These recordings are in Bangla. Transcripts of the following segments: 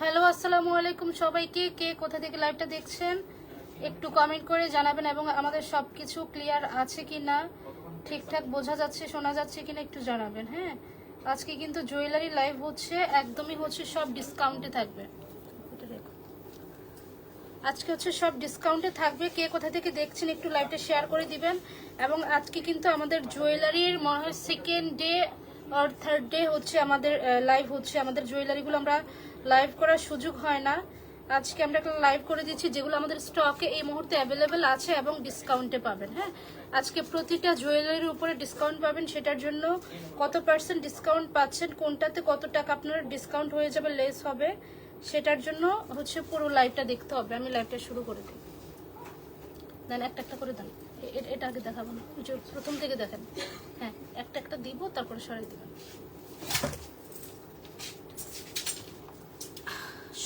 হ্যালো, আসসালামু আলাইকুম সবাইকে। কে কোথা থেকে লাইভটা দেখছেন? একটু কমেন্ট করে জানাবেন এবং আমাদের সব কিছু ক্লিয়ার আছে কি না ঠিকঠাক বোঝা যাচ্ছে, শোনা যাচ্ছে কিনা একটু জানাবেন হ্যাঁ? আজকে কিন্তু জুয়েলারি লাইভ হচ্ছে, একদমই হচ্ছে সব ডিসকাউন্টে থাকবে। আজকে হচ্ছে সব ডিসকাউন্টে থাকবে। কে কোথা থেকে দেখছেন একটু লাইভটা শেয়ার করে দিবেন। এবং আজকে কিন্তু আমাদের জুয়েলারির মনে হয় সেকেন্ড ডে আর থার্ড ডে হচ্ছে আমাদের লাইভ হচ্ছে। আমাদের জুয়েলারিগুলো আমরা লাইভ করার সুযোগ হয় না। আজকে আমরা একটা লাইভ করে দিচ্ছি যেগুলো আমাদের স্টকে এই মুহূর্তে অ্যাভেলেবেল আছে এবং ডিসকাউন্টে পাবেন হ্যাঁ? আজকে প্রতিটা জুয়েলারির উপরে ডিসকাউন্ট পাবেন, সেটার জন্য কত পার্সেন্ট ডিসকাউন্ট পাচ্ছেন, কোনটাতে কত টাকা আপনার ডিসকাউন্ট হয়ে যাবে লেস হবে, সেটার জন্য হচ্ছে পুরো লাইভটা দেখতে হবে। আমি লাইভটা শুরু করে দিই। দেন একটা একটা করে দেন। এটা আগে দেখাবো না। প্রথম থেকে দেখেন। হ্যাঁ একটা একটা দিব, তারপরে সরাই দিবেন।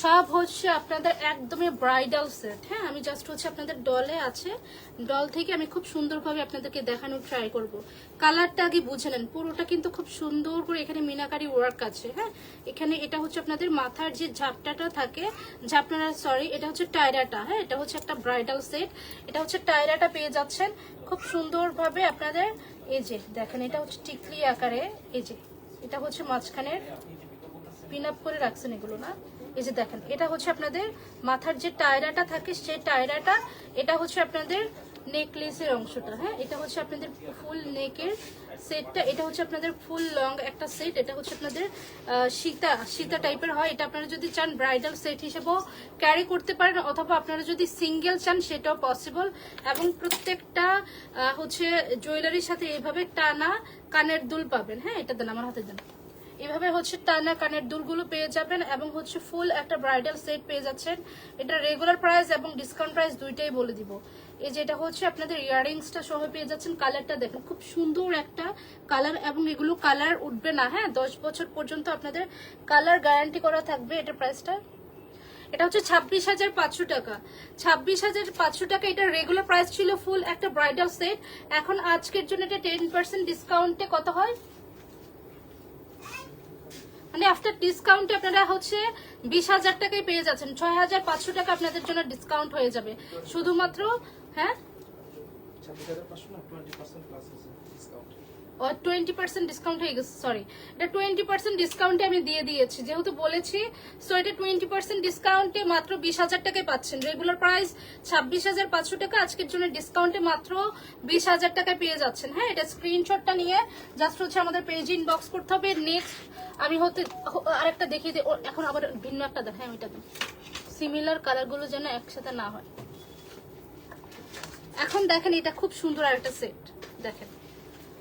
সব হচ্ছে আপনাদের একদমই ব্রাইডাল সেট হ্যাঁ? আমি জাস্ট হচ্ছে আপনাদের ডলে আছে। ডল থেকে আমি খুব সুন্দরভাবে আপনাদেরকে দেখানোর ট্রাই করব। কালারটা আগে বুঝে নেন। পুরোটা কিন্তু খুব সুন্দর করে এখানে মিনাকারি ওয়ার্ক আছে হ্যাঁ? এখানে এটা হচ্ছে আপনাদের মাথার যে ঝাপটাটা থাকে, ঝাপটাটা সরি এটা হচ্ছে টায়রাটা হ্যাঁ? এটা হচ্ছে একটা ব্রাইডাল সেট এটা হচ্ছে টায়রাটা পেয়ে যাচ্ছেন। খুব সুন্দরভাবে আপনাদের, এই যে দেখেন, এটা হচ্ছে টিকলি আকারে, এই যে, এটা হচ্ছে মাঝখানের পিন আপ করে রাখছেন এগুলো, না? এই যে দেখেন, এটা হচ্ছে আপনাদের মাথার যে টায়রাটা থাকে, সেই টায়রাটা, এটা হচ্ছে আপনাদের নেকলেসের অংশটা হ্যাঁ? এটা হচ্ছে আপনাদের ফুল নেকের সেটটা, এটা হচ্ছে আপনাদের ফুল লং একটা সেট, এটা হচ্ছে আপনাদের সীতা সীতা টাইপের হয়। এটা আপনারা যদি চান ব্রাইডাল সেট হিসেবেও ক্যারি করতে পারেন, অথবা আপনারা যদি সিঙ্গেল চান, সেটাও পসিবল এবং প্রত্যেকটা হচ্ছে জুয়েলারির সাথে এইভাবে টানা কানের দুল পাবেন হ্যাঁ? এটা দেন, আমার হাতে দেন। এভাবে হচ্ছে টানা কানের দুলগুলো পেয়ে যাবেন এবং হচ্ছে ফুল একটা ব্রাইডাল সেট পেয়ে যাচ্ছেন। এটা রেগুলার প্রাইস এবং ডিসকাউন্ট প্রাইস দুইটাই বলে দিব। এই যে এটা হচ্ছে আপনাদের ইয়ারিংসটা সহ পেয়ে যাচ্ছেন কালারটা দেখেন। খুব সুন্দর একটা কালার এবং এগুলো কালার উঠবে না হ্যাঁ? দশ বছর পর্যন্ত আপনাদের কালার গ্যারান্টি করা থাকবে এটা প্রাইসটা এটা হচ্ছে ছাব্বিশ হাজার পাঁচশো টাকা। ছাব্বিশ হাজার পাঁচশো টাকা এটা রেগুলার প্রাইস ছিল ফুল একটা ব্রাইডাল সেট এখন আজকের জন্য এটা টেন পার্সেন্ট ডিসকাউন্টে কত হয়? মানে আফটার ডিসকাউন্টে আপনারা হচ্ছে বিশ হাজার টাকায় পেয়ে যাচ্ছেন। ছয় হাজার পাঁচশো টাকা আপনাদের জন্য ডিসকাউন্ট হয়ে যাবে। শুধুমাত্র হ্যাঁ? ছাব্বিশ হাজার পাঁচশো না twenty percent plus twenty percent discount হয়ে গেছে সরি এটা টোয়েন্টি পার্সেন্ট ডিসকাউন্টে আমি দিয়ে দিয়েছি। যেহেতু বলেছি সো এটা টোয়েন্টি পার্সেন্ট ডিসকাউন্টে মাত্র বিশ হাজার টাকায় পাচ্ছেন। রেগুলার প্রাইস ছাব্বিশ হাজার পাঁচশো টাকা, আজকের জন্য ডিসকাউন্টে মাত্র বিশ হাজার টাকায় পেয়ে যাচ্ছেন। হ্যাঁ এটা স্ক্রিনশটটা নিয়ে জাস্ট হচ্ছে আমাদের পেজ ইনবক্স করতে হবে। নেক্সট আমি হতে আরেকটা দেখিয়ে দিই এখন আবার ভিন্ন একটা দেখ হ্যাঁ ওইটা সিমিলার কালারগুলো যেন একসাথে না হয়। এখন দেখেন এটা খুব সুন্দর আরেকটা সেট দেখেন।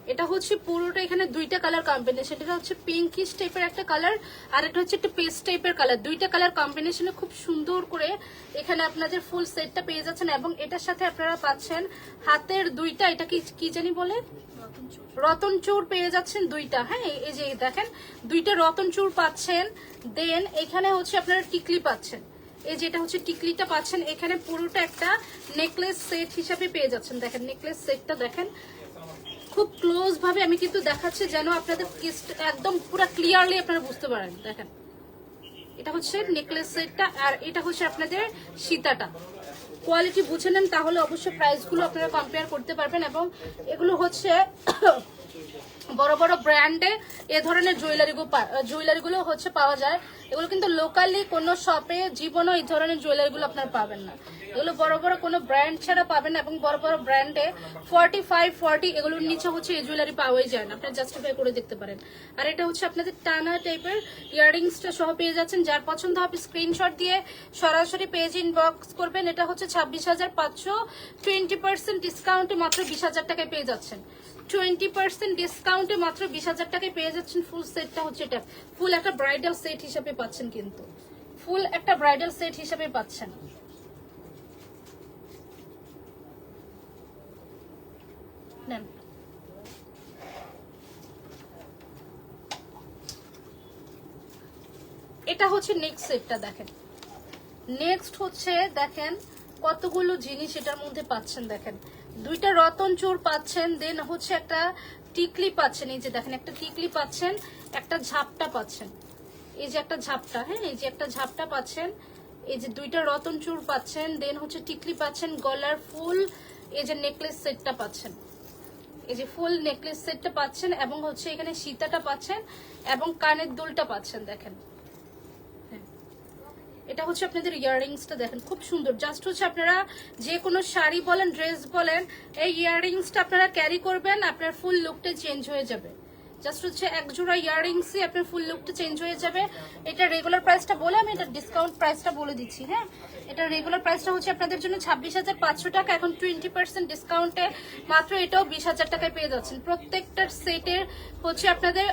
এটা হচ্ছে পুরোটা এখানে দুইটা কালার কম্বিনেশন এটা হচ্ছে পিঙ্কিশ টাইপের একটা কালার আর এটা হচ্ছে একটা পেস্ট টাইপের কালার দুইটা কালার কম্বিনেশনে খুব সুন্দর করে এখানে আপনাদের ফুল সেটটা পেয়ে যাচ্ছেন এবং এটার সাথে আপনারা পাচ্ছেন হাতের দুইটা, এটা কি কি জানি বলে? রতন চূড় পেয়ে যাচ্ছেন দুইটা। হ্যাঁ এই- যে দেখেন, দুইটা রতন চূড় পাচ্ছেন। দেন এখানে হচ্ছে আপনারা টিকলি পাচ্ছেন। এই যেটা হচ্ছে টিকলিটা পাচ্ছেন। এখানে পুরোটা একটা নেকলেস সেট হিসাবে পেয়ে যাচ্ছেন। দেখেন নেকলেস সেটটা দেখেন। খুব ক্লোজ ভাবে আমি কিন্তু দেখাচ্ছি যেন আপনাদের একদম পুরো ক্লিয়ারলি আপনারা বুঝতে পারেন। দেখেন। এটা হচ্ছে নেকলেস সেটটা আর এটা হচ্ছে আপনাদের সীতাটা। কোয়ালিটি বুঝে নেন, তাহলে অবশ্যই প্রাইসগুলো আপনারা কম্পেয়ার করতে পারবেন এবং এগুলো হচ্ছে বড় বড় ব্র্যান্ডে এ ধরনের জুয়েলারিগুলো জুয়েলারিগুলো হচ্ছে পাওয়া যায়। এগুলো কিন্তু লোকালি কোনো শপে জীবনও এই ধরনের জুয়েলারিগুলো আপনারা পাবেন না। এগুলো বড় বড় কোনো ব্র্যান্ড ছাড়া পাবেন এবং বড় বড় ব্র্যান্ডে ফর্টি ফাইভ ফর্টি এগুলোর নিচে হচ্ছে এই জুয়েলারি পাওয়াই যায় না। আপনারা জাস্টিফাই করে দেখতে পারেন। আর এটা হচ্ছে আপনাদের টানা টাইপের ইয়াররিংসটা সহ পেয়ে যাচ্ছেন। যার পছন্দ হবে স্ক্রিনশট দিয়ে সরাসরি পেজ ইনবক্স করবেন। এটা হচ্ছে ছাব্বিশ হাজার পাঁচশো টোয়েন্টি পার্সেন্ট ডিসকাউন্টে মাত্র বিশ হাজার টাকায় পেয়ে যাচ্ছেন। টোয়েন্টি পার্সেন্ট ডিসকাউন্টে মাত্র বিশ হাজার টাকায় পেয়ে যাচ্ছেন ফুল সেটটা হচ্ছে এটা। ফুল একটা ব্রাইডাল সেট হিসাবে পাচ্ছেন কিন্তু। ফুল একটা ব্রাইডাল সেট হিসাবে পাচ্ছেন। নেন। এটা হচ্ছে নেক্সট সেটটা দেখেন। নেক্সট হচ্ছে দেখেন কতগুলো জিনিস এটার মধ্যে পাচ্ছেন দেখেন। দুইটা রতন চোর পাচ্ছেন দেন হচ্ছে একটা টিকলি পাচ্ছেন, এই যে দেখেন একটা টিকলি পাচ্ছেন, একটা ঝাপটা পাচ্ছেন। এই যে একটা ঝাপটা হ্যাঁ এই যে একটা ঝাপটা পাচ্ছেন, এই যে দুইটা রতন চূড় পাচ্ছেন দেন হচ্ছে টিকলি পাচ্ছেন, গলার ফুল, এই যে নেকলেস সেটটা পাচ্ছেন। এই যে ফুল নেকলেস সেটটা পাচ্ছেন এবং হচ্ছে এখানে সীতাটা পাচ্ছেন এবং কানের দুলটা পাচ্ছেন, দেখেন। হ্যাঁ। এটা হচ্ছে আপনাদের ইয়াররিংসটা, দেখেন, খুব সুন্দর। জাস্ট হচ্ছে আপনারা যে কোনো শাড়ি বলেন, ড্রেস বলেন, এই ইয়াররিংসটা আপনারা ক্যারি করবেন, আপনার ফুল লুকটা চেঞ্জ হয়ে যাবে। জাস্ট হচ্ছে এক জোড়া ইয়াররিংসই আপনার ফুল লুকটা চেঞ্জ হয়ে যাবে। এটা রেগুলার প্রাইসটা বলে আমি এটা ডিসকাউন্ট প্রাইসটা বলে দিচ্ছি হ্যাঁ? এটা রেগুলার প্রাইসটা হচ্ছে আপনাদের জন্য ছাব্বিশ হাজার পাঁচশো টাকা। এখন টোয়েন্টি পার্সেন্ট ডিসকাউন্টে মাত্র এটাও বিশ হাজার টাকায় পেয়ে যাচ্ছেন। প্রত্যেকটা সেটের হচ্ছে আপনাদের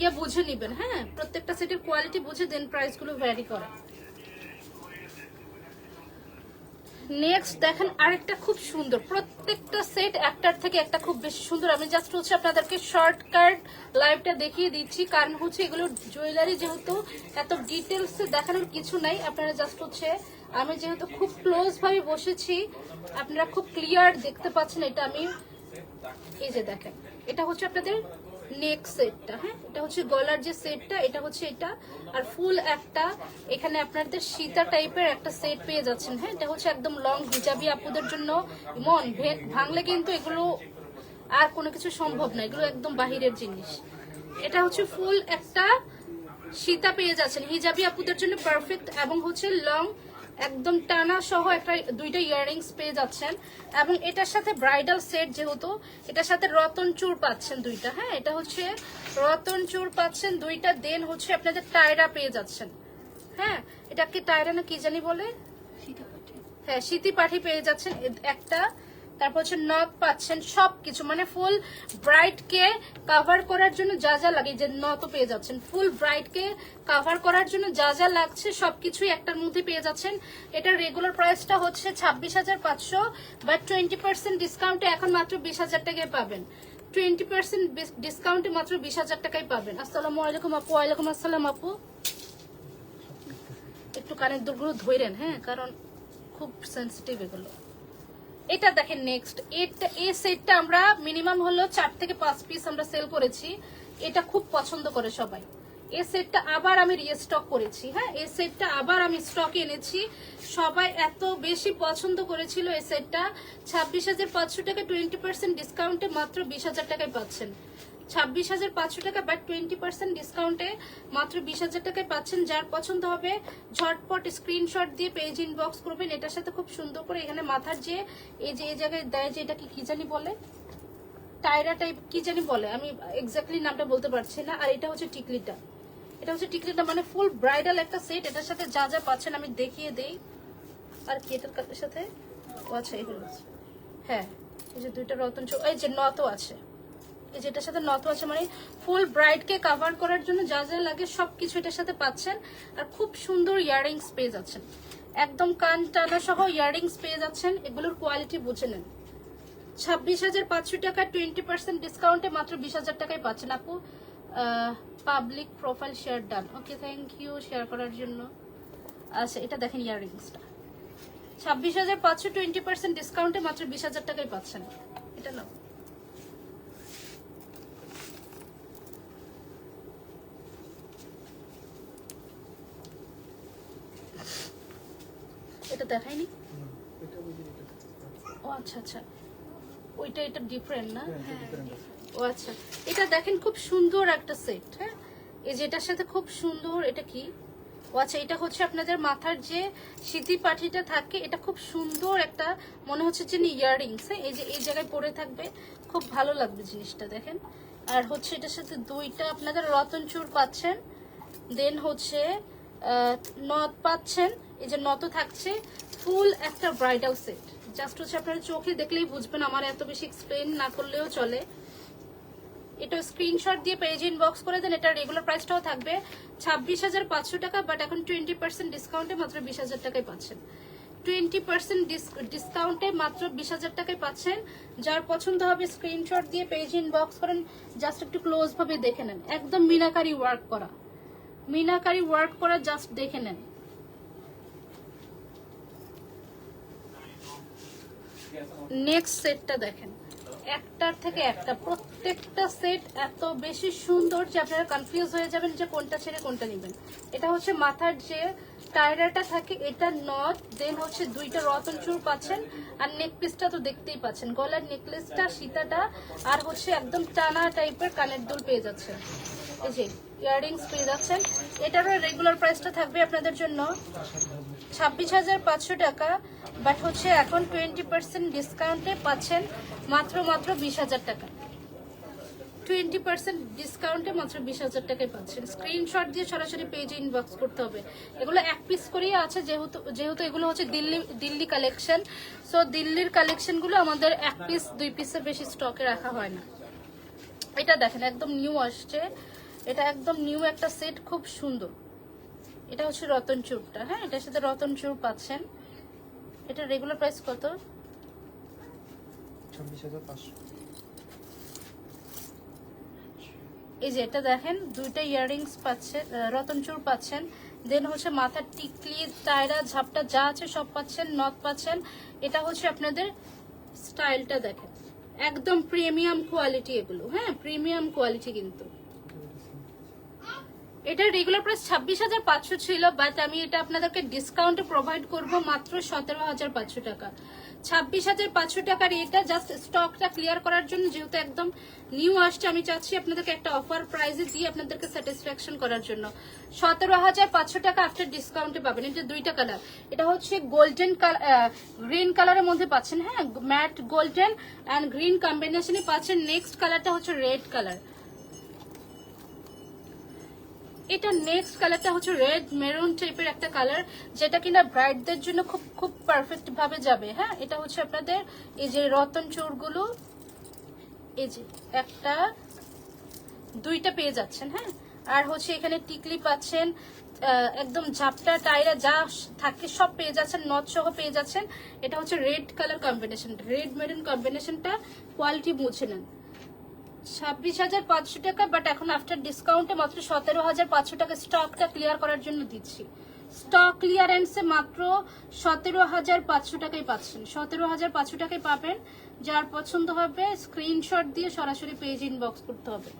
ইয়ে বুঝে নেবেন হ্যাঁ? প্রত্যেকটা সেটের কোয়ালিটি বুঝে দেন প্রাইসগুলো ভ্যারি করে। নেক্সট দেখেন আরেকটা খুব সুন্দর। প্রত্যেকটা সেট একটার থেকে একটা খুব বেশি সুন্দর। আমি জাস্ট হচ্ছে আপনাদেরকে শর্টকাট লাইভটা দেখিয়ে দিচ্ছি। কারণ হচ্ছে এগুলো জুয়েলারি যেহেতু, এত ডিটেলস দেখানোর কিছু নাই। আপনারা জাস্ট হচ্ছে, আমি যেহেতু খুব ক্লোজ ভাবে বসেছি, আপনারা খুব ক্লিয়ার দেখতে পাচ্ছেন এটা আমি। এই যে দেখেন, এটা হচ্ছে আপনাদের নেক সেটটা হ্যাঁ? এটা হচ্ছে গলার যে সেটটা এটা হচ্ছে এটা। আর ফুল একটা, এখানে আপনাদের সীতা টাইপের একটা সেট পেয়ে যাচ্ছেন হ্যাঁ? এটা হচ্ছে একদম লং হিজাবি আপুদের জন্য। মন ভাঙলে কিন্তু এগুলো আর কোনো কিছু সম্ভব না, এগুলো একদম বাহিরের জিনিস। এটা হচ্ছে ফুল একটা সীতা পেয়ে যাচ্ছেন হিজাবি আপুদের জন্য পারফেক্ট এবং হচ্ছে লং একদম টানা সহ একটা দুইটা ইয়াররিংস পেয়ে যাচ্ছেন। এবং এটার সাথে ব্রাইডাল সেট যেহেতু এটার সাথে রতন চুর পাচ্ছেন দুইটা হ্যাঁ? এটা হচ্ছে রতন চুর পাচ্ছেন দুইটা দেন হচ্ছে আপনাদের টায়রা পেয়ে যাচ্ছেন হ্যাঁ? এটা কি টায়রা না কি জানি বলে? হ্যাঁ সিতি পাঠি পেয়ে যাচ্ছেন। একটা তারপর হচ্ছে নথ পাচ্ছেন সবকিছু মানে ফুল ব্রাইট কে কভার করার জন্য যা যা লাগে যে নথ পেয়ে যাচ্ছেন। ফুল ব্রাইট কে কভার করার জন্য যা যা লাগছে সবকিছুই একটার মধ্যে পেয়ে যাচ্ছেন। এটার রেগুলার প্রাইসটা হচ্ছে ছাব্বিশ হাজার পাঁচশো বা টোয়েন্টি পার্সেন্ট ডিসকাউন্টে এখন মাত্র বিশ হাজার টাকায় পাবেন। টোয়েন্টি পার্সেন্ট ডিসকাউন্টে মাত্র বিশ হাজার টাকায় পাবেন। আসসালামু আলাইকুম আপু, ওয়ালাইকুম আসসালাম আপু। একটু কানের দুলগুলো ধরেন হ্যাঁ কারণ খুব সেন্সিটিভ এগুলো। এটা দেখেন নেক্সট এটা, এই সেটটা আমরা মিনিমাম হলো চার থেকে পাঁচ পিস আমরা সেল করেছি। এটা খুব পছন্দ করে সবাই। এই সেটটা আবার আমি রিস্টক করেছি হ্যাঁ? এই সেটটা আবার আমি স্টকে এনেছি। সবাই এত বেশি পছন্দ করেছিল এই সেটটা ছাব্বিশ হাজার পাঁচশো টাকা টোয়েন্টি পার্সেন্ট ডিসকাউন্টে মাত্র বিশ হাজার টাকায় পাচ্ছেন। ছাব্বিশ হাজার পাঁচশো টাকা বাট টোয়েন্টি পার্সেন্ট ডিসকাউন্টে মাত্র বিশ হাজার টাকায় পাচ্ছেন, যার পছন্দ হবে ঝটপট স্ক্রিনশট দিয়ে পেজ ইনবক্স করবেন। এটার সাথে খুব সুন্দর করে এখানে মাথার যে, এই যে, এই জায়গায় দেয় যে এটাকে কি জানি বলে? টায়রা টাইপ কি জানি বলে? আমি এক্স্যাক্টলি নামটা বলতে পারছি না। আর এটা হচ্ছে টিকলিটা। এটা হচ্ছে টিকলিটা মানে ফুল ব্রাইডাল একটা সেট এটার সাথে যা যা পাচ্ছেন আমি দেখিয়ে দেই। আর কি এটার সাথে? আচ্ছা এগুলো হ্যাঁ এই যে দুইটা রতন এই যে নতও আছে। যেটার সাথে নত আছে মানে ফুল ব্রাইড কে কভার করার জন্য যা যা লাগে সবকিছু এটার সাথে পাচ্ছেন। আর খুব সুন্দর ইয়াররিংস পেয়ে যাচ্ছেন একদম কান টানা সহ ইয়াররিংস পেয়ে যাচ্ছেন এগুলোর কোয়ালিটি বুঝে নেন। ছাব্বিশ হাজার পাঁচশো টাকা টোয়েন্টি পার্সেন্ট ডিসকাউন্টে মাত্র বিশ হাজার টাকায় পাচ্ছেন আপু। Public profile share done okay thank you share করার জন্য। আচ্ছা এটা দেখেন ইয়াররিংসটা ছাব্বিশ হাজার পাঁচশো টোয়েন্টি পার্সেন্ট ডিসকাউন্টে মাত্র বিশ হাজার টাকায় পাচ্ছেন। এটা নাও। এটা দেখায়নি। ও আচ্ছা আচ্ছা। ওইটা এটা ডিফারেন্ট না? হ্যাঁ, আছে। ও আচ্ছা। এটা দেখেন খুব সুন্দর একটা সেট হ্যাঁ? এই যেটার সাথে খুব সুন্দর এটা কি? ও আচ্ছা এটা হচ্ছে আপনাদের মাথার যে স্মৃতি পাঠিটা থাকে এটা খুব সুন্দর একটা মনে হচ্ছে যে ইয়াররিংস হ্যাঁ? এই যে এই জায়গায় পরে থাকবে খুব ভালো লাগবে জিনিসটা দেখেন। আর হচ্ছে এটার সাথে দুইটা আপনাদের রতন চূড় পাচ্ছেন দেন হচ্ছে নথ পাচ্ছেন এই যে নত থাকছে, ফুল একটা ব্রাইডাল সেট জাস্ট হচ্ছে আপনারা চোখে দেখলেই বুঝবেন, আমার এত বেশি এক্সপ্লেন না করলেও চলে। এটা স্ক্রিনশট দিয়ে পেজ ইনবক্স করে দেন, এটা রেগুলার প্রাইসটাও থাকবে। ছাব্বিশ হাজার পাঁচশো টাকা বাট এখন টোয়েন্টি পার্সেন্ট ডিসকাউন্টে মাত্র বিশ হাজার টাকায় পাচ্ছেন। টোয়েন্টি পার্সেন্ট ডিসকাউন্টে মাত্র বিশ হাজার টাকায় পাচ্ছেন। যার পছন্দ হবে স্ক্রিনশট দিয়ে পেজ ইনবক্স করেন জাস্ট একটু ক্লোজ ভাবে দেখে নেন। একদম মিনাকারি ওয়ার্ক করা। মিনাকারি ওয়ার্ক করা জাস্ট দেখে নেন। নেক্সট সেটটা দেখেন। একটার থেকে একটা, প্রত্যেকটা সেট এত বেশি সুন্দর যে আপনারা কনফিউজ হয়ে যাবেন যে কোনটা ছেড়ে কোনটা নেবেন। এটা হচ্ছে মাথার যে টায়রাটা থাকে, এটা নথ দেন হচ্ছে দুইটা রতন চুর পাচ্ছেন, আর নেক পিসটা তো দেখতেই পাচ্ছেন। গলার নেকলেসটা সীতাটা, আর হচ্ছে একদম টানা টাইপের কানের দুল পেয়ে যাচ্ছেন। এই যে ইয়াররিংস পেয়ে যাচ্ছেন। এটারও রেগুলার প্রাইসটা থাকবে আপনাদের জন্য ছাব্বিশ হাজার পাঁচশো টাকা বাট হচ্ছে এখন টোয়েন্টি পার্সেন্ট ডিসকাউন্টে পাচ্ছেন মাত্র মাত্র বিশ হাজার টাকা। টোয়েন্টি পার্সেন্ট ডিসকাউন্টে মাত্র বিশ হাজার টাকায় পাচ্ছেন। স্ক্রিনশট দিয়ে সরাসরি পেজে ইনবক্স করতে হবে। এগুলো এক পিস করেই আছে, যেহেতু যেহেতু এগুলো হচ্ছে দিল্লি দিল্লি কালেকশন সো দিল্লির কালেকশনগুলো আমাদের এক পিস দুই পিসের বেশি স্টকে রাখা হয় না। এটা দেখেন, একদম নিউ আসছে। এটা একদম নিউ একটা সেট খুব সুন্দর। এটা হচ্ছে রতন চুরটা হ্যাঁ? এটার সাথে রতন চুর পাচ্ছেন। এটা রেগুলার প্রাইস কত? এই যে এটা দেখেন দুইটা ইয়াররিংস পাচ্ছেন রতন চুর পাচ্ছেন। দেন হচ্ছে মাথার টিকলি টায়রা ঝাপটা যা আছে সব পাচ্ছেন নথ পাচ্ছেন। এটা হচ্ছে আপনাদের স্টাইলটা দেখেন। একদম প্রিমিয়াম কোয়ালিটি এগুলো হ্যাঁ? প্রিমিয়াম কোয়ালিটি কিন্তু। এটা রেগুলার প্রাইস ছাব্বিশ হাজার পাঁচশো ছিল বাট আমি এটা আপনাদেরকে ডিসকাউন্টে প্রোভাইড করব মাত্র সতেরো হাজার পাঁচশো টাকা। ছাব্বিশ হাজার পাঁচশো টাকার এটা জাস্ট স্টকটা ক্লিয়ার করার জন্য যেহেতু একদম নিউ আসছে, আমি চাচ্ছি আপনাদেরকে একটা অফার প্রাইসে দিয়ে আপনাদেরকে স্যাটিসফ্যাকশন করার জন্য। সতেরো হাজার পাঁচশো টাকা আফটার ডিসকাউন্টে পাবেন, এটা দুইটা কালার এটা হচ্ছে গোল্ডেন গ্রিন কালারের মধ্যে পাচ্ছেন হ্যাঁ? ম্যাট গোল্ডেন অ্যান্ড গ্রিন কম্বিনেশনে পাচ্ছেন। নেক্সট কালারটা হচ্ছে রেড কালার এটা নেক্সট কালারটা হচ্ছে রেড মেরুন টাইপের একটা কালার যেটা কিনা ব্রাইডদের জন্য খুব খুব পারফেক্ট ভাবে যাবে হ্যাঁ? এটা হচ্ছে আপনাদের এই যে রতন চোরগুলো, এই যে একটা, দুইটা পেয়ে যাচ্ছেন হ্যাঁ? আর হচ্ছে এখানে টিকলি পাচ্ছেন একদম ঝাপটা, টাইরা যা থাকে সব পেয়ে যাচ্ছেন, নথ সহ পেয়ে যাচ্ছেন। এটা হচ্ছে red colour combination red maroon কম্বিনেশনটা কোয়ালিটি বুঝে নেন। ছাব্বিশ হাজার পাঁচশো টাকা বাট এখন আফটার ডিসকাউন্টে মাত্র সতেরো হাজার পাঁচশো টাকা স্টকটা ক্লিয়ার করার জন্য দিচ্ছি। স্টক ক্লিয়ারেন্সে মাত্র সতেরো হাজার পাঁচশো টাকাই পাচ্ছেন। সতেরো হাজার পাঁচশো টাকাই পাবেন। যার পছন্দ হবে স্ক্রিনশট দিয়ে সরাসরি পেজ ইনবক্স করতে হবে।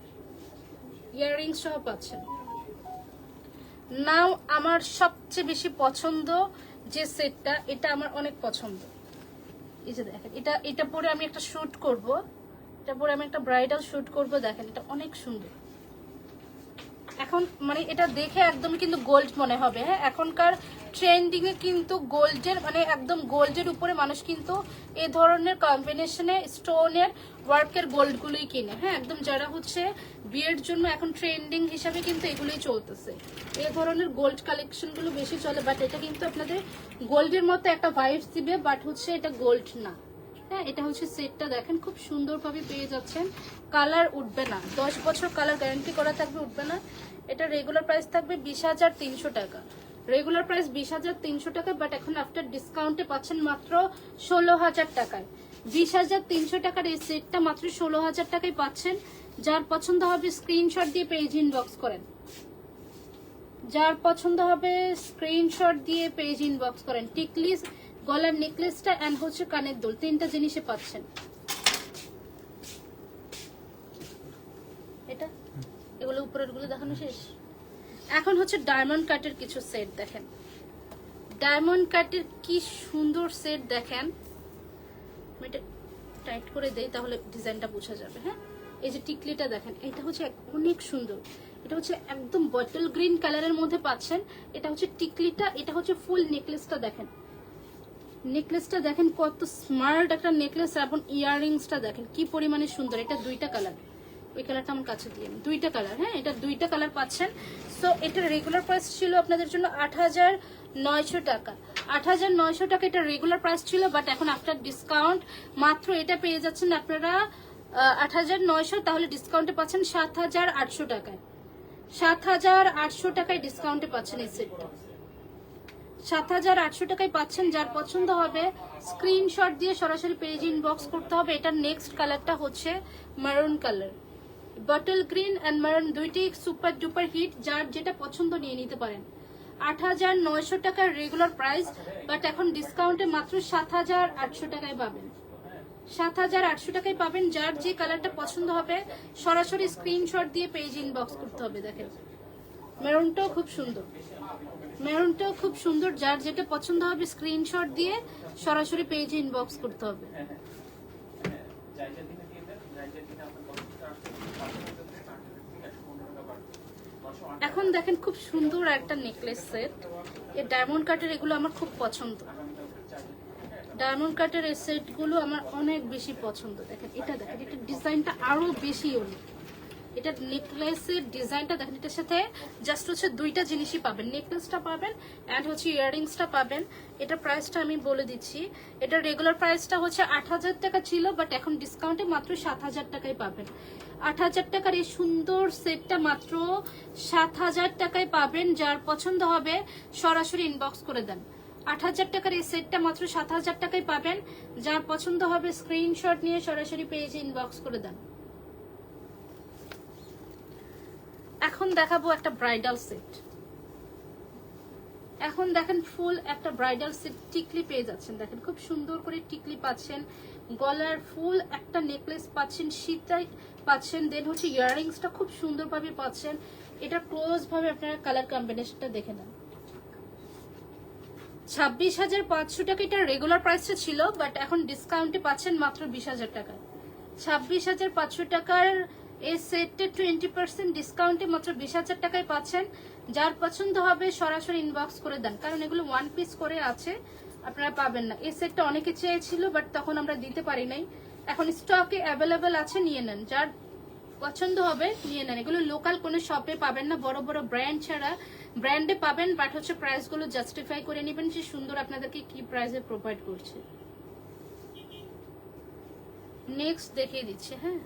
ইয়াররিংস সহ পাচ্ছেন। নাও আমার সবচেয়ে বেশি পছন্দ যে সেটটা এটা আমার অনেক পছন্দ। এই যে দেখেন, এটা এটা পরে আমি একটা শুট করব। এটা পরে আমি একটা ব্রাইডাল শুট করব, দেখেন, এটা অনেক সুন্দর। এখন মানে এটা দেখে একদমই কিন্তু গোল্ড মনে হবে হ্যাঁ? এখনকার ট্রেন্ডিং এ কিন্তু গোল্ডের মানে একদম গোল্ডের উপরে মানুষ কিন্তু এ ধরনের কম্বিনেশনে স্টোনের ওয়ার্কের গোল্ডগুলোই কিনে হ্যাঁ? একদম যারা হচ্ছে বিয়ের জন্য এখন ট্রেন্ডিং হিসাবে কিন্তু এগুলোই চলতেছে। এ ধরনের গোল্ড কালেকশনগুলো বেশি চলে বাট এটা কিন্তু আপনাদের গোল্ডের মতো একটা ভাইবস দিবে বাট হচ্ছে এটা গোল্ড না। হ্যাঁ এটা হচ্ছে সেটটা দেখেন, খুব সুন্দরভাবে পেয়ে যাচ্ছেন। কালার উঠবে না। দশ বছর কালার গ্যারান্টি করা থাকবে, উঠবে না। এটা রেগুলার প্রাইস থাকবে বিশ হাজার তিনশো টাকা। রেগুলার প্রাইস বিশ হাজার তিনশো টাকা বাট এখন আফটার ডিসকাউন্টে পাচ্ছেন মাত্র ষোলো হাজার টাকায়। বিশ হাজার তিনশো টাকার এই সেটটা মাত্র ষোলো হাজার টাকায় পাচ্ছেন। যার পছন্দ হবে স্ক্রিনশট দিয়ে পেজ ইনবক্স করেন। যার পছন্দ হবে স্ক্রিনশট দিয়ে পেজ ইনবক্স করেন। টিকলিস গলার নেকলেসটা অ্যান্ড হচ্ছে কানের দুল। তিনটা জিনিসে পাচ্ছেন। এটা? এগুলো উপরেরগুলো দেখানো শেষ? এখন হচ্ছে ডায়মন্ড কাটের কিছু সেট দেখেন। ডায়মন্ড কাটের কি সুন্দর সেট দেখেন। এটা টাইট করে দেই, তাহলে ডিজাইনটা বোঝা যাবে হ্যাঁ? এই যে টিকলিটা দেখেন, এটা হচ্ছে অনেক সুন্দর। এটা হচ্ছে একদম বটল গ্রিন কালারের মধ্যে পাচ্ছেন। এটা হচ্ছে টিকলিটা, এটা হচ্ছে ফুল নেকলেসটা দেখেন। নেকলেসটা দেখেন কত স্মার্ট একটা নেকলেস এবং ইয়াররিংসটা দেখেন, কি পরিমাণে সুন্দর, এটা দুইটা কালার ওই কালারটা আমার কাছে দিয়ে দুইটা কালার হ্যাঁ এটা দুইটা কালার পাচ্ছেন। সো এটা রেগুলার প্রাইস ছিল আপনাদের জন্য আট হাজার নয়শো টাকা। আট হাজার নয়শো টাকা এটা রেগুলার প্রাইস ছিল বাট এখন আফটার ডিসকাউন্ট মাত্র এটা পেয়ে যাচ্ছেন আপনারা আট হাজার নয়শো, তাহলে ডিসকাউন্টে পাচ্ছেন সাত হাজার আটশো টাকায়। সাত হাজার আটশো টাকায় ডিসকাউন্টে পাচ্ছেন এই সেটটা সাত হাজার আটশো টাকায় পাচ্ছেন, যার পছন্দ হবে স্ক্রিনশট দিয়ে সরাসরি পেজ ইনবক্স করতে হবে। এটার নেক্সট কালারটা হচ্ছে মারুন কালার বটল গ্রিন অ্যান্ড মারুন দুইটি সুপার ডুপার হিট যার যেটা পছন্দ নিয়ে নিতে পারেন। আট হাজার নয়শো টাকার রেগুলার প্রাইস বাট এখন ডিসকাউন্টে মাত্র সাত হাজার আটশো টাকায় পাবেন। সাত হাজার আটশো টাকায় পাবেন, যার যে কালারটা পছন্দ হবে, সরাসরি স্ক্রিনশট দিয়ে পেজ ইনবক্স করতে হবে, দেখেন। মেরুনটাও খুব সুন্দর। মেরুনটাও খুব সুন্দর। যার যেটা পছন্দ হবে স্ক্রিনশট দিয়ে সরাসরি পেজে ইনবক্স করতে হবে। এখন দেখেন খুব সুন্দর একটা নেকলেস সেট এই ডায়মন্ড কাটের এগুলো আমার খুব পছন্দ। ডায়মন্ড কাটের এই সেটগুলো আমার অনেক বেশি পছন্দ। দেখেন, এটা দেখেন এটা ডিজাইনটা আরও বেশি অনেক এটা নেকলেসের ডিজাইনটা দেখেন, এটার সাথে জাস্ট হচ্ছে দুইটা জিনিসই পাবেন। নেকলেসটা পাবেন অ্যান্ড হচ্ছে ইয়াররিংসটা পাবেন। এটা প্রাইসটা আমি বলে দিচ্ছি। এটা রেগুলার প্রাইসটা হচ্ছে আট হাজার টাকা ছিল বাট এখন ডিসকাউন্টে মাত্র সাত হাজার টাকায় পাবেন। আট হাজার টাকার এই সুন্দর সেটটা মাত্র সাত হাজার টাকায় পাবেন। যার পছন্দ হবে, সরাসরি ইনবক্স করে দেন। আট হাজার টাকার এই সেটটা মাত্র সাত হাজার টাকায় পাবেন। যার পছন্দ হবে স্ক্রিনশট নিয়ে সরাসরি পেজে ইনবক্স করে দেন। এখন দেখাবো একটা ব্রাইডাল সেট এখন দেখেন ফুল একটা ব্রাইডাল সেট টিকলি পেয়ে যাচ্ছেন। দেখেন খুব সুন্দর করে টিকলি পাচ্ছেন। গলার ফুল একটা নেকলেস পাচ্ছেন শীতাই পাচ্ছেন দেন হচ্ছে ইয়াররিংসটা খুব সুন্দরভাবে পাচ্ছেন। এটা ক্লোজ ভাবে আপনারা কালার কম্বিনেশনটা দেখে নেন। ছাব্বিশ হাজার পাঁচশো টাকা, এটা রেগুলার প্রাইসটা ছিল বাট এখন ডিসকাউন্টে পাচ্ছেন মাত্র বিশ হাজার টাকা ছাব্বিশ হাজার পাঁচশো টাকার এই সেটটা টোয়েন্টি পার্সেন্ট ডিসকাউন্টে মাত্র বিশ হাজার টাকায় পাচ্ছেন। যার পছন্দ হবে সরাসরি ইনবক্স করে দেন। কারণ এগুলো ওয়ান পিস করে আছে, আপনারা পাবেন না। এই সেটটা অনেকে চেয়েছিল বাট তখন আমরা দিতে পারি নাই। এখন স্টকে অ্যাভেলেবেল আছে, নিয়ে নেন। যার পছন্দ হবে, নিয়ে নেন। এগুলো লোকাল কোনো শপে পাবেন না। বড় বড় ব্র্যান্ড ছাড়া ব্র্যান্ডে পাবেন বাট হচ্ছে প্রাইসগুলো জাস্টিফাই করে নেবেন যে সুন্দর আপনাদেরকে কি প্রাইসে প্রোভাইড করছে। নেক্সট দেখিয়ে দিচ্ছে হ্যাঁ।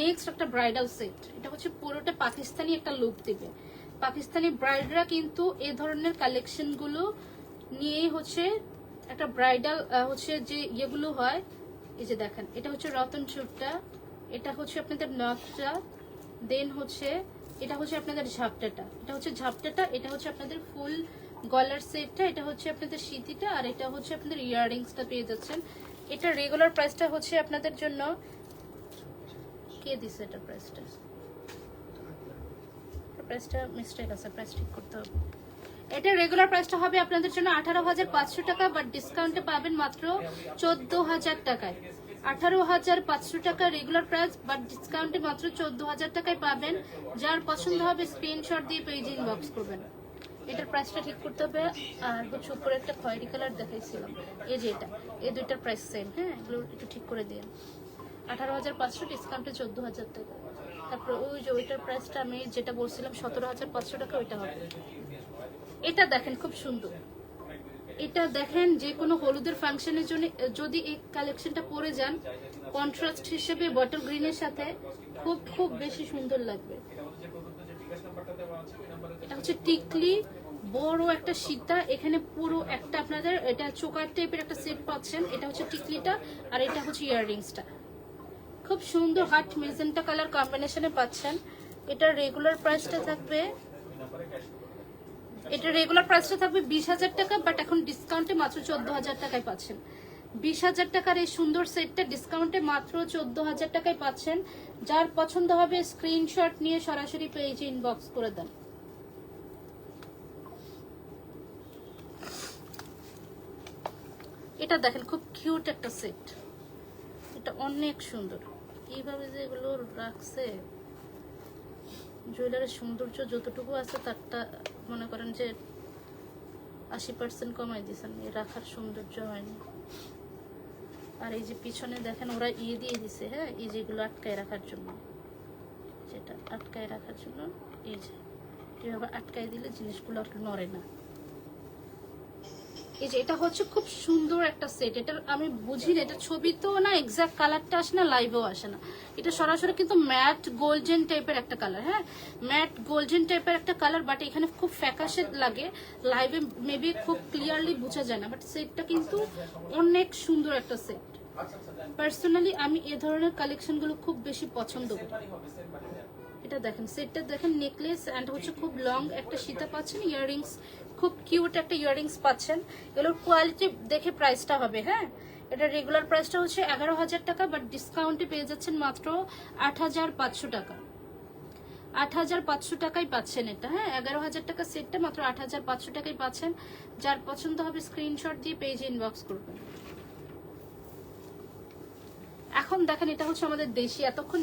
নেক্সট একটা ব্রাইডাল সেট এটা হচ্ছে পুরোটা পাকিস্তানি একটা লুক দেবে। পাকিস্তানি ব্রাইডরা কিন্তু এ ধরনের কালেকশনগুলো নিয়ে হচ্ছে একটা ব্রাইডাল হচ্ছে যে ইয়েগুলো হয়, এই যে দেখেন, এটা হচ্ছে রতন চুপটা এটা হচ্ছে আপনাদের নথটা দেন হচ্ছে, এটা হচ্ছে আপনাদের ঝাপটাটা। এটা হচ্ছে ঝাপটাটা, এটা হচ্ছে আপনাদের ফুল গলার সেটটা এটা হচ্ছে আপনাদের সিতিটা আর এটা হচ্ছে আপনাদের ইয়াররিংসটা পেয়ে যাচ্ছেন। এটা রেগুলার প্রাইসটা হচ্ছে আপনাদের জন্য কে দিছে এটা প্রাইসটা প্রাইসটা মিস্টেক আছে প্রাইস ঠিক করতে হবে। এটা রেগুলার প্রাইসটা হবে আপনাদের জন্য আঠারো হাজার পাঁচশো টাকা বাট ডিসকাউন্টে পাবেন মাত্র চোদ্দ হাজার টাকায়। আঠারো হাজার পাঁচশো টাকা রেগুলার প্রাইস বাট ডিসকাউন্টে মাত্র চোদ্দ হাজার টাকায় পাবেন। যার পছন্দ হবে স্ক্রিনশট দিয়ে পেজ ইনবক্স করবেন। এটার প্রাইসটা ঠিক করতে হবে। আর হচ্ছে উপরে একটা খয়েরি কালার দেখাইছিলাম। এই যে এটা, এই দুইটার প্রাইস সেম হ্যাঁ? এগুলো একটু ঠিক করে দিন আঠারো হাজার পাঁচশো ডিসকাউন্টে চোদ্দ হাজার টাকা। তারপর ওই যে ওইটার প্রাইসটা আমি যেটা বলছিলাম, সতেরো হাজার পাঁচশো টাকা, ওইটা হবে। এটা দেখেন, খুব সুন্দর। এটা দেখেন, যে কোনো হলুদের ফাংশনের জন্য, যদি এই কালেকশনটা পরে যান কন্ট্রাস্ট হিসেবে বটল গ্রিনের সাথে খুব খুব বেশি সুন্দর লাগবে। এটা হচ্ছে টিকলি, বড় একটা সীতা, এখানে পুরো একটা আপনাদের, এটা চোকার টাইপের একটা সেট পাচ্ছেন। এটা হচ্ছে টিকলিটা, আর এটা হচ্ছে ইয়াররিংসটা খুব সুন্দর হাট, মেজেন্টা কালার কম্বিনেশনে পাচ্ছেন। এটার রেগুলার প্রাইসটা থাকবে। এটা রেগুলার প্রাইসটা থাকবে বিশ হাজার টাকা বাট এখন ডিসকাউন্টে মাত্র চোদ্দ হাজার টাকায় পাচ্ছেন। বিশ হাজার টাকার এই সুন্দর সেটটা ডিসকাউন্টে মাত্র চোদ্দ হাজার টাকায় পাচ্ছেন। যার পছন্দ হবে স্ক্রিনশট নিয়ে সরাসরি পেজে ইনবক্স করে দেন। এটা দেখেন, খুব কিউট একটা সেট এটা অনেক সুন্দর। কীভাবে যে এগুলো রাখছে, জুয়েলারির সৌন্দর্য যতটুকু আছে তারটা মনে করেন যে আশি পার্সেন্ট কমাই দিয়েছেন, এই রাখার সৌন্দর্য হয়নি। আর এই যে পিছনে দেখেন ওরা ইয়ে দিয়ে দিছে হ্যাঁ? এই যেগুলো আটকায় রাখার জন্য। যেটা আটকায় রাখার জন্য, এই যে। এভাবে আটকায় দিলে জিনিসগুলো আর নড়ে না। এই যে, এটা হচ্ছে খুব সুন্দর একটা সেট এটা আমি বুঝি না, এটা ছবিতেও না এক্সাক্ট কালারটা আসে না লাইভেও আসে না। এটা সরাসরি কিন্তু ম্যাট গোল্ডেন টাইপের একটা কালার হ্যাঁ? ম্যাট গোল্ডেন টাইপের একটা কালার বাট এখানে খুব ফ্যাকাশে লাগে। লাইভে মেবি খুব ক্লিয়ারলি বোঝা যায় না বাট সেটটা কিন্তু অনেক সুন্দর একটা সেট পার্সোনালি আমি এ ধরনের কালেকশনগুলো খুব বেশি পছন্দ করি। এটা দেখেন সেটটা দেখেন নেকলেস অ্যান্ড হচ্ছে খুব লং একটা সীতা পাচ্ছেন ইয়াররিংস খুব কিউট একটা ইয়াররিংস পাচ্ছেন। এগুলোর কোয়ালিটি দেখে প্রাইসটা হবে হ্যাঁ? এটা রেগুলার প্রাইসটা হচ্ছে এগারো হাজার টাকা বাট ডিসকাউন্টে পেয়ে যাচ্ছেন মাত্র আট হাজার পাঁচশো টাকা। আট হাজার পাঁচশো টাকাই পাচ্ছেন এটা হ্যাঁ? এগারো হাজার টাকা সেটটা মাত্র আট হাজার পাঁচশো টাকাই পাচ্ছেন। যার পছন্দ হবে স্ক্রিনশট দিয়ে পেজে ইনবক্স করবেন। এখন দেখেন, এটা হচ্ছে আমাদের দেশি। এতক্ষণ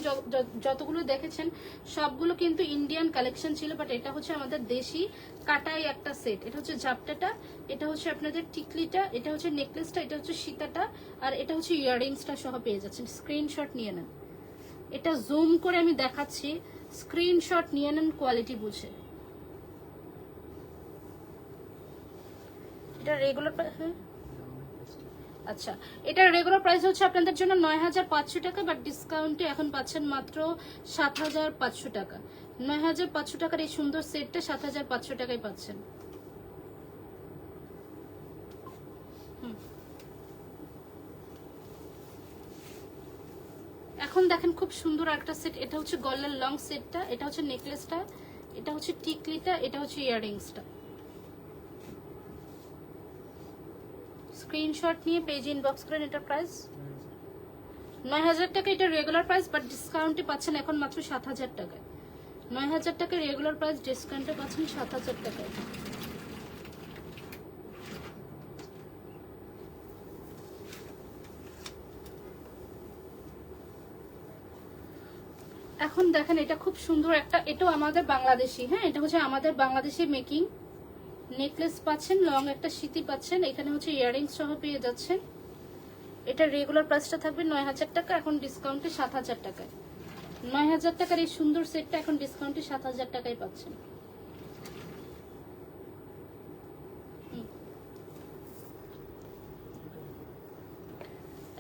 যতগুলো দেখেছেন, সবগুলো কিন্তু ইন্ডিয়ান কালেকশন ছিল বাট এটা হচ্ছে আমাদের দেশি কাটাই একটা সেট এটা হচ্ছে ঝাপটাটা, এটা হচ্ছে আপনাদের টিকলিটা, এটা হচ্ছে নেকলেসটা এটা হচ্ছে সীতাটা, আর এটা হচ্ছে ইয়াররিংসটা সহ পেয়ে যাচ্ছেন। স্ক্রিনশট নিয়ে নেন। এটা জুম করে আমি দেখাচ্ছি। স্ক্রিনশট নিয়ে নেন কোয়ালিটি বুঝে। এটা রেগুলার হ্যাঁ। আচ্ছা এটার রেগুলার প্রাইস হচ্ছে আপনাদের জন্য নয় হাজার পাঁচশো টাকা বাট ডিসকাউন্টে এখন পাচ্ছেন মাত্র সাত হাজার পাঁচশো টাকা। নয় হাজার পাঁচশো টাকার এই সুন্দর সেটটা সাত হাজার পাঁচশো টাকায় পাচ্ছেন। এখন দেখেন খুব সুন্দর একটা সেট এটা হচ্ছে গলার লং সেটটা এটা হচ্ছে নেকলেসটা এটা হচ্ছে টিকলিটা, এটা হচ্ছে ইয়াররিংসটা স্ক্রিনশট নিয়ে পেজ ইনবক্স করেন এটার প্রাইস নয় হাজার টাকা এটা রেগুলার প্রাইস বাট ডিসকাউন্টে পাচ্ছেন এখন মাত্র সাত হাজার টাকায় নয় হাজার টাকা রেগুলার প্রাইস ডিসকাউন্টে পাচ্ছেন সাত হাজার টাকায় এখন দেখেন এটা খুব সুন্দর একটা, এটাও আমাদের বাংলাদেশি হ্যাঁ? এটা হচ্ছে আমাদের বাংলাদেশি মেকিং নেকলেস পাচ্ছেন, লং একটা সিটি পাচ্ছেন, এখানে হচ্ছে ইয়াররিংস সহ পেয়ে যাচ্ছেন। এটা রেগুলার প্রাইসটা থাকবে নয় হাজার টাকা, এখন ডিসকাউন্টে সাত হাজার টাকায়। নয় হাজার টাকার এই সুন্দর সেটটা এখন ডিসকাউন্টে সাত হাজার টাকায় পাচ্ছেন।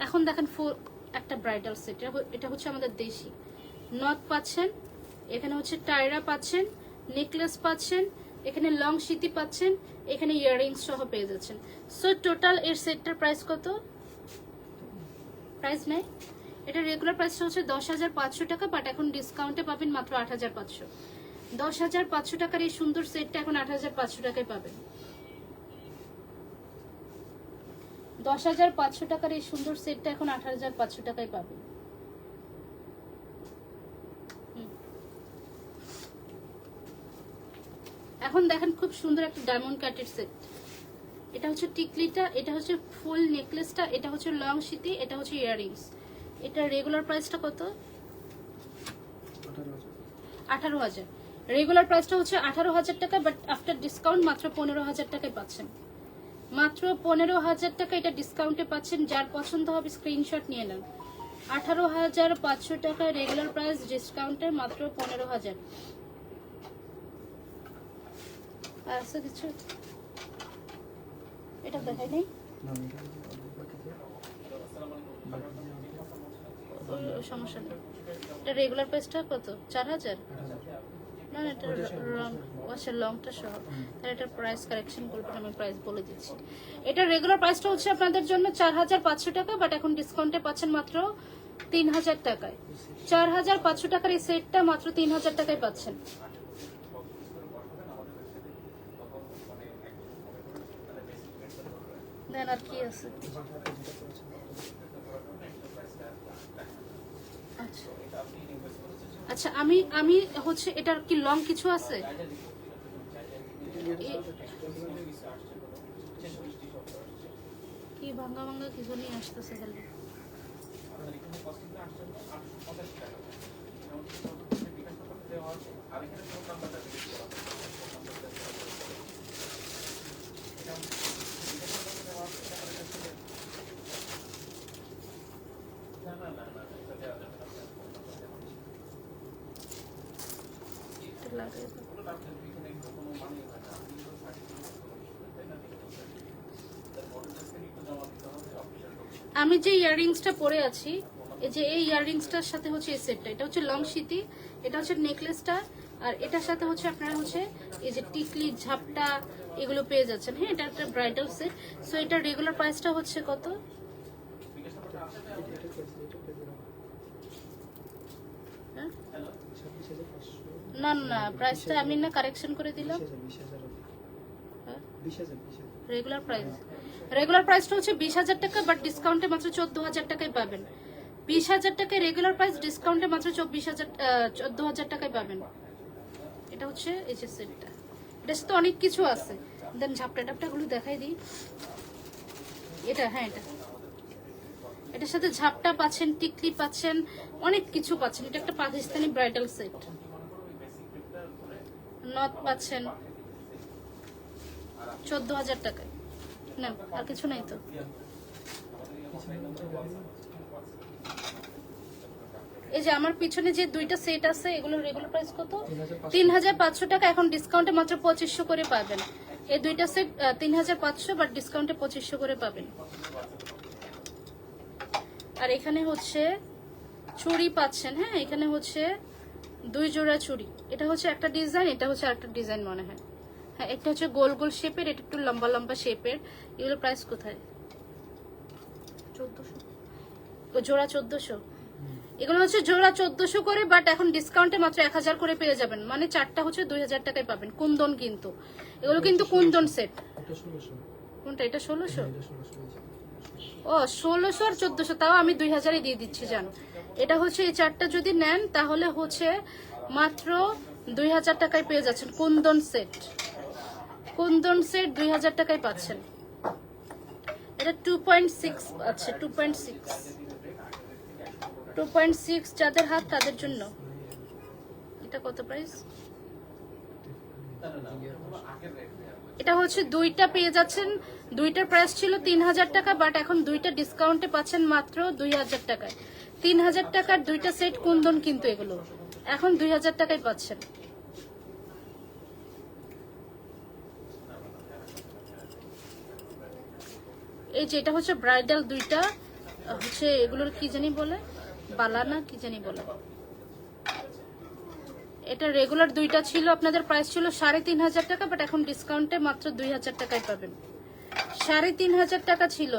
এখন দেখেন ফোর একটা ব্রাইডাল সেট এটা হচ্ছে আমাদের দেশি। নথ পাচ্ছেন, এখানে হচ্ছে টায়রা পাচ্ছেন নেকলেস পাচ্ছেন এখানে লং সিটি পাচ্ছেন, এখানে ইয়াররিংস সহ পেয়ে যাচ্ছেন। সো টোটাল এর সেটটার প্রাইস কত? প্রাইস নেই? এটা রেগুলার প্রাইসটা হচ্ছে দশ হাজার পাঁচশো টাকা বাট এখন ডিসকাউন্টে পাবেন মাত্র আট হাজার পাঁচশো। দশ হাজার পাঁচশো টাকার এই সুন্দর সেটটা এখন আট হাজার পাঁচশো টাকায় পাবেন। দশ হাজার পাঁচশো টাকার এই সুন্দর সেটটা এখন আট হাজার পাঁচশো টাকায় পাবেন। এখন দেখেন খুব সুন্দর একটা ডায়মন্ড কাটের সেট এটা হচ্ছে টিকলিটা এটা হচ্ছে ফুল নেকলেসটা এটা হচ্ছে লং সিটি এটা হচ্ছে ইয়াররিংস এটা রেগুলার প্রাইসটা কত? আঠারো হাজার। রেগুলার প্রাইসটা হচ্ছে আঠারো হাজার টাকা বাট আফটার ডিসকাউন্ট মাত্র পনেরো হাজার টাকায় পাচ্ছেন। মাত্র পনেরো হাজার টাকা এটা ডিসকাউন্টে পাচ্ছেন যার পছন্দ হবে স্ক্রিনশট নিয়ে নেন। আঠারো হাজার পাঁচশো টাকা রেগুলার প্রাইস ডিসকাউন্টে মাত্র পনেরো হাজার। আর কিছু? এটা দেখাই নেই? সমস্যা নেই। এটা রেগুলার প্রাইসটা কত? চার হাজার? না না এটা রং আচ্ছা লংটা সহ। তাহলে এটার প্রাইস কারেকশন করবেন আমি প্রাইস বলে দিচ্ছি। এটা রেগুলার প্রাইসটা হচ্ছে আপনাদের জন্য চার হাজার পাঁচশো টাকা বাট এখন ডিসকাউন্টে পাচ্ছেন মাত্র তিন হাজার টাকায়। চার হাজার পাঁচশো টাকার এই সেটটা মাত্র তিন হাজার টাকায় পাচ্ছেন। দেন আর কি আছে। আচ্ছা। আচ্ছা আমি আমি হচ্ছে এটার কি লং কিছু আছে? কি ভাঙ্গা ভাঙ্গা কিছু নিয়ে আসতেছে খালি। এটা লাগাই আমি যে ইয়াররিংসটা পরে আছি, এই যে এই ইয়াররিংসটার সাথে হচ্ছে এই সেটটা, এটা হচ্ছে লং সিটি এটা হচ্ছে নেকলেসটা আর এটার সাথে হচ্ছে আপনারা হচ্ছে এই যে টিকলি ঝাপটা এগুলো পেয়ে যাচ্ছেন। হ্যাঁ এটা একটা ব্রাইডাল সেট সো এটা রেগুলার প্রাইসটা হচ্ছে কত হ্যাঁ? না না প্রাইসটা আমি না কারেকশন করে দিলাম। রেগুলার প্রাইস রেগুলার প্রাইসটা হচ্ছে বিশ হাজার টাকা বাট ডিসকাউন্টে মাত্র চোদ্দ হাজার টাকায় পাবেন। বিশ হাজার টাকায় রেগুলার প্রাইস ডিসকাউন্টে মাত্র চব্বিশ হাজার চোদ্দ হাজার টাকায় পাবেন। এটা হচ্ছে এই যে সেটটা এটার সাথে অনেক কিছু আছে। দেন ঝাপটা টাপটাগুলো দেখাই দিই। এটা হ্যাঁ এটা। এটার সাথে ঝাপটা পাচ্ছেন, টিকলি পাচ্ছেন, অনেক কিছু পাচ্ছেন। এটা একটা পাকিস্তানি ব্রাইডাল সেট নথ পাচ্ছেন চোদ্দ হাজার টাকায়। না আর কিছু নাই তো। এই যে আমার পিছনে যে দুইটা সেট আছে, এগুলো রেগুলার প্রাইস কত? তিন হাজার পাঁচশো টাকা, এখন ডিসকাউন্টে মাত্র পঁচিশশো করে পাবেন। এই দুইটা সেট তিন হাজার পাঁচশো বাট ডিসকাউন্টে পঁচিশশো করে পাবেন। আর এখানে হচ্ছে চুড়ি পাচ্ছেন হ্যাঁ এখানে হচ্ছে দুই জোড়া চুড়ি। এটা হচ্ছে একটা ডিজাইন এটা হচ্ছে একটা ডিজাইন মনে হয়। হ্যাঁ এটা হচ্ছে গোল গোল শেপের এটা একটু লম্বা লম্বা শেপের এগুলো প্রাইস কোথায়? চোদ্দশো। জোড়া চোদ্দশো। এগুলো হচ্ছে জোড়া চোদ্দশো করে বাট এখন ডিসকাউন্টে মাত্র এক হাজার করে পেয়ে যাবেন। মানে চারটা হচ্ছে দুই হাজার টাকায় পাবেন কুন্দন কিন্তু। এগুলো কিন্তু কুন্দন সেট এটা কোনটা? এটা ষোলোশো। ও ষোলোশো আর চোদ্দশো তাও আমি দুই হাজারই দিয়ে দিচ্ছি জান। এটা হচ্ছে এই চারটা যদি নেন, তাহলে হচ্ছে মাত্র দুই হাজার টাকায় পেয়ে যাচ্ছেন কুন্দন সেট। কুন্দন সেট দুই হাজার টাকায় পাচ্ছেন। এটা টু পয়েন্ট সিক্স আছে two point six two point six যাদের হাত, তাদের জন্য। এটা কত প্রাইস এটা হচ্ছে দুইটা পেয়ে যাচ্ছেন। দুইটার প্রাইস ছিল তিন হাজার টাকা বাট এখন দুইটা ডিসকাউন্টে পাচ্ছেন মাত্র দুই হাজার টাকায়। তিন হাজার টাকার দুইটা সেট কুন্দন কিন্তু এগুলো। এখন দুই হাজার টাকায় পাচ্ছেন। এই যে এটা হচ্ছে ব্রাইডাল দুইটা, হচ্ছে এগুলোর কি জানি বলে? বালানা কি জানি বলে? এটা রেগুলার দুইটা ছিল, আপনাদের প্রাইস ছিল সাড়ে তিন হাজার টাকা বাট এখন ডিসকাউন্টে মাত্র দুই হাজার টাকায় পাবেন। সাড়ে তিন হাজার টাকা ছিল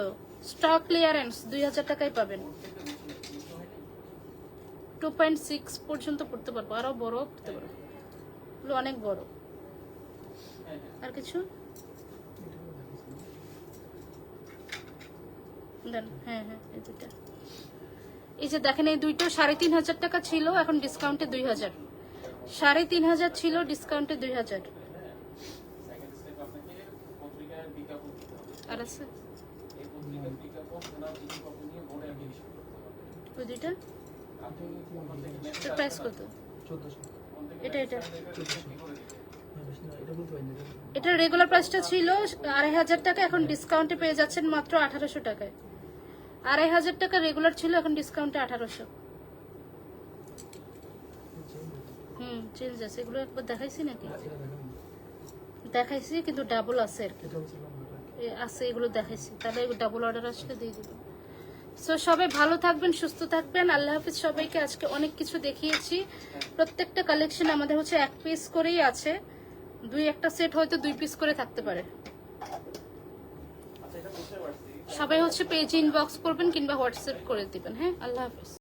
স্টক ক্লিয়ারেন্স দুই হাজার টাকায় পাবেন। টু পয়েন্ট সিক্স পর্যন্ত পড়তে পারব আরও বড় পড়তে পারব। এগুলো অনেক বড়। আর কিছু? দেন হ্যাঁ হ্যাঁ এই দুইটা। এই যে দেখেন এই দুইটো সাড়ে তিন হাজার টাকা ছিল এখন ডিসকাউন্টে দুই হাজার। সাড়ে তিন হাজার ছিল ডিসকাউন্টে দুই হাজার। আর আছে? ওই দুইটা প্রাইস কত? এটা এটা। চোদ্দশো এটা বলতে পারি না এটা রেগুলার প্রাইসটা ছিল আড়াই হাজার টাকা, এখন ডিসকাউন্টে পেয়ে যাচ্ছেন মাত্র আঠারোশো টাকায়। আড়াই হাজার টাকা রেগুলার ছিল, এখন ডিসকাউন্টে আঠারোশো। হুম চেঞ্জ আছে। এগুলো একবার দেখাইছি নাকি? দেখাইছি, কিন্তু ডাবল আছে আর কি। আছে, এগুলো দেখাইছি। তাহলে ডাবল অর্ডার আসলে দিয়ে দিব। সো সবাই ভালো থাকবেন, সুস্থ থাকবেন। আল্লাহ হাফিজ, সবাইকে আজকে অনেক কিছু দেখিয়েছি। প্রত্যেকটা কালেকশন আমাদের হচ্ছে এক পিস করেই আছে। দুই একটা সেট হয়তো দুই পিস করে থাকতে পারে। সবাই হচ্ছে পেজ ইনবক্স করবেন কিংবা হোয়াটসঅ্যাপ করে দিবেন হ্যাঁ? আল্লাহ হাফিজ।